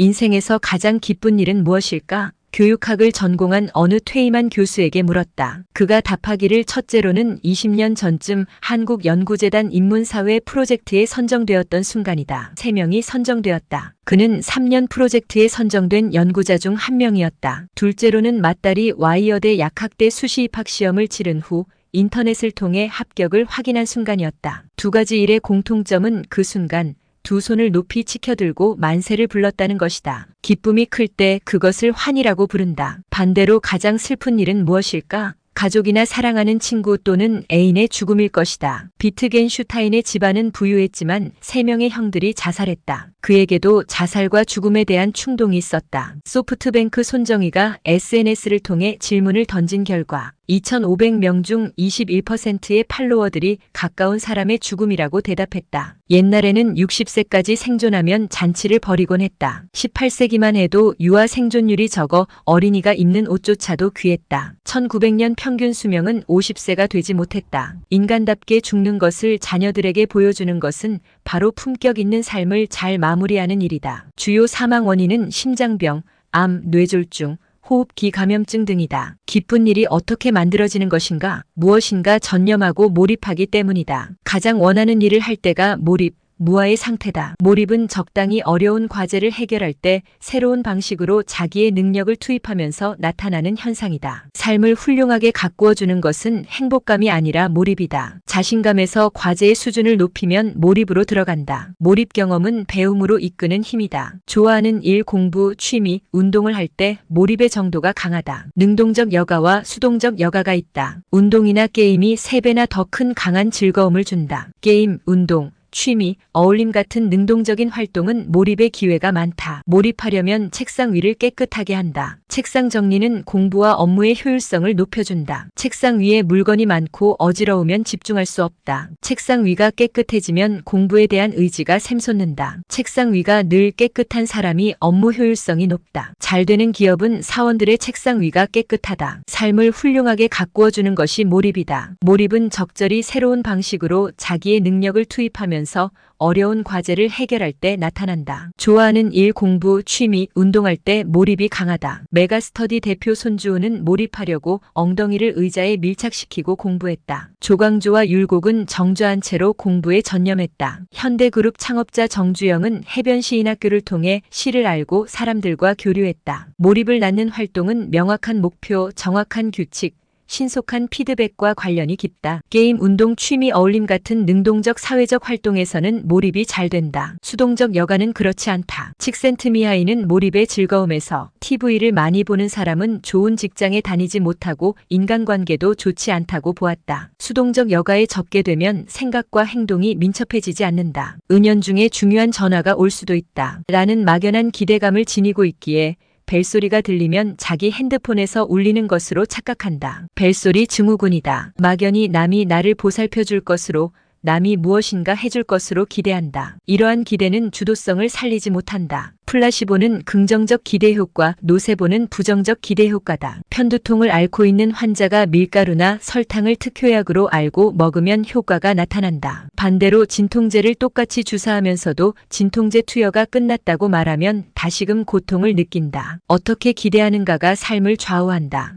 인생에서 가장 기쁜 일은 무엇일까? 교육학을 전공한 어느 퇴임한 교수에게 물었다. 그가 답하기를 첫째로는 20년 전쯤 한국연구재단 인문사회 프로젝트에 선정되었던 순간이다. 3명이 선정되었다. 그는 3년 프로젝트에 선정된 연구자 중 한 명이었다. 둘째로는 맏딸이 와이어대 약학대 수시 입학 시험을 치른 후 인터넷을 통해 합격을 확인한 순간이었다. 두 가지 일의 공통점은 그 순간 두 손을 높이 치켜들고 만세를 불렀다는 것이다. 기쁨이 클 때 그것을 환희라고 부른다. 반대로 가장 슬픈 일은 무엇일까? 가족이나 사랑하는 친구 또는 애인의 죽음일 것이다. 비트겐슈타인의 집안은 부유했지만 세 명의 형들이 자살했다. 그에게도 자살과 죽음에 대한 충동이 있었다. 소프트뱅크 손정희가 SNS를 통해 질문을 던진 결과 2,500명 중 21%의 팔로워들이 가까운 사람의 죽음이라고 대답했다. 옛날에는 60세까지 생존하면 잔치를 벌이곤 했다. 18세기만 해도 유아 생존율이 적어 어린이가 입는 옷조차도 귀했다. 1900년 평균 수명은 50세가 되지 못했다. 인간답게 죽는 것을 자녀들에게 보여주는 것은 바로 품격 있는 삶을 잘 마무리하는 일이다. 주요 사망 원인은 심장병, 암, 뇌졸중, 호흡기 감염증 등이다. 기쁜 일이 어떻게 만들어지는 것인가, 무엇인가 전념하고 몰입하기 때문이다. 가장 원하는 일을 할 때가 몰입, 무아의 상태다. 몰입은 적당히 어려운 과제를 해결할 때 새로운 방식으로 자기의 능력을 투입하면서 나타나는 현상이다. 삶을 훌륭하게 가꾸어 주는 것은 행복감이 아니라 몰입이다. 자신감에서 과제의 수준을 높이면 몰입으로 들어간다. 몰입 경험은 배움으로 이끄는 힘이다. 좋아하는 일, 공부, 취미, 운동을 할 때 몰입의 정도가 강하다. 능동적 여가와 수동적 여가가 있다. 운동이나 게임이 3배나 더 큰 강한 즐거움을 준다. 게임, 운동, 취미, 어울림 같은 능동적인 활동은 몰입의 기회가 많다. 몰입하려면 책상 위를 깨끗하게 한다. 책상 정리는 공부와 업무의 효율성을 높여준다. 책상 위에 물건이 많고 어지러우면 집중할 수 없다. 책상 위가 깨끗해지면 공부에 대한 의지가 샘솟는다. 책상 위가 늘 깨끗한 사람이 업무 효율성이 높다. 잘 되는 기업은 사원들의 책상 위가 깨끗하다. 삶을 훌륭하게 가꾸어 주는 것이 몰입이다. 몰입은 적절히 새로운 방식으로 자기의 능력을 투입하면 서 어려운 과제를 해결할 때 나타난다. 좋아하는 일, 공부, 취미, 운동할 때 몰입이 강하다. 메가스터디 대표 손주호는 몰입하려고 엉덩이를 의자에 밀착시키고 공부했다. 조광조와 율곡은 정좌한 채로 공부에 전념했다. 현대그룹 창업자 정주영은 해변 시인학교를 통해 시를 알고 사람들과 교류했다. 몰입을 낳는 활동은 명확한 목표, 정확한 규칙, 신속한 피드백과 관련이 깊다. 게임, 운동, 취미, 어울림 같은 능동적 사회적 활동에서는 몰입이 잘 된다. 수동적 여가는 그렇지 않다. 칙센트미하이는 몰입의 즐거움에서 TV를 많이 보는 사람은 좋은 직장에 다니지 못하고 인간관계도 좋지 않다고 보았다. 수동적 여가에 접게 되면 생각과 행동이 민첩해지지 않는다. 은연중에 중요한 전화가 올 수도 있다. 라는 막연한 기대감을 지니고 있기에 벨소리가 들리면 자기 핸드폰에서 울리는 것으로 착각한다. 벨소리 증후군이다. 막연히 남이 나를 보살펴 줄 것으로 남이 무엇인가 해줄 것으로 기대한다. 이러한 기대는 주도성을 살리지 못한다. 플라시보는 긍정적 기대 효과, 노세보는 부정적 기대 효과다. 편두통을 앓고 있는 환자가 밀가루나 설탕을 특효약으로 알고 먹으면 효과가 나타난다. 반대로 진통제를 똑같이 주사하면서도 진통제 투여가 끝났다고 말하면 다시금 고통을 느낀다. 어떻게 기대하는가가 삶을 좌우한다.